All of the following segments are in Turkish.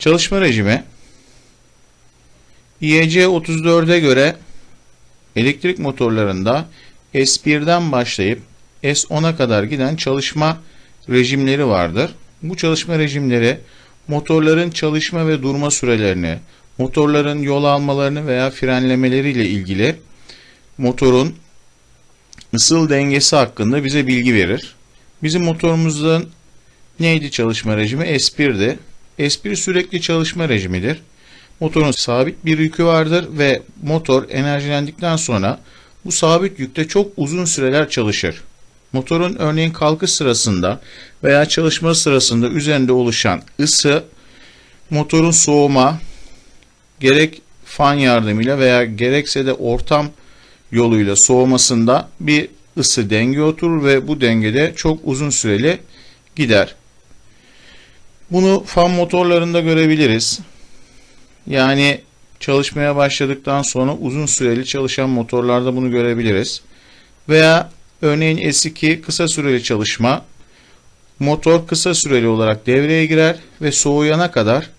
Çalışma rejimi IEC 34'e göre elektrik motorlarında S1'den başlayıp S10'a kadar giden çalışma rejimleri vardır. Bu çalışma rejimleri motorların çalışma ve durma sürelerini, motorların yol almalarını veya frenlemeleriyle ilgili motorun ısıl dengesi hakkında bize bilgi verir. Bizim motorumuzun neydi çalışma rejimi? S1'di. S1 sürekli çalışma rejimidir. Motorun sabit bir yükü vardır ve motor enerjilendikten sonra bu sabit yükte çok uzun süreler çalışır. Motorun örneğin kalkış sırasında veya çalışma sırasında üzerinde oluşan ısı motorun soğuma gerek fan yardımıyla veya gerekse de ortam yoluyla soğumasında bir ısı denge oturur ve bu dengede çok uzun süreli gider. Bunu fan motorlarında görebiliriz. Yani çalışmaya başladıktan sonra uzun süreli çalışan motorlarda bunu görebiliriz. Veya örneğin S2 kısa süreli çalışma motor kısa süreli olarak devreye girer ve soğuyana kadar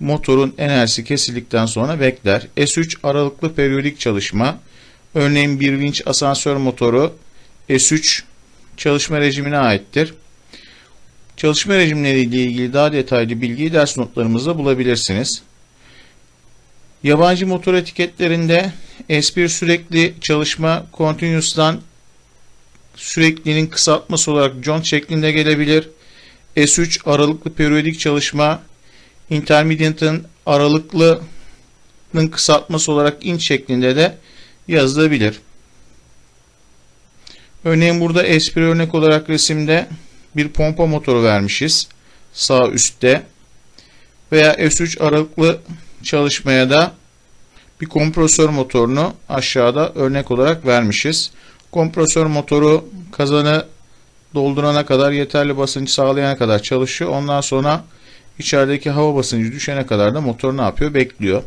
motorun enerjisi kesildikten sonra bekler. S3 aralıklı periyodik çalışma örneğin bir vinç asansör motoru S3 çalışma rejimine aittir. Çalışma rejimleriyle ilgili daha detaylı bilgiyi ders notlarımızda bulabilirsiniz. Yabancı motor etiketlerinde S1 sürekli çalışma continuous'tan süreklinin kısaltması olarak John şeklinde gelebilir. S3 aralıklı periyodik çalışma intermediate'ın aralıklının kısaltması olarak inch şeklinde de yazılabilir. Örneğin burada S1 örnek olarak resimde bir pompa motoru vermişiz. Sağ üstte. Veya S3 aralıklı çalışmaya da bir kompresör motorunu aşağıda örnek olarak vermişiz. Kompresör motoru kazanı doldurana kadar yeterli basıncı sağlayana kadar çalışıyor. Ondan sonra içerideki hava basıncı düşene kadar da motor ne yapıyor? Bekliyor.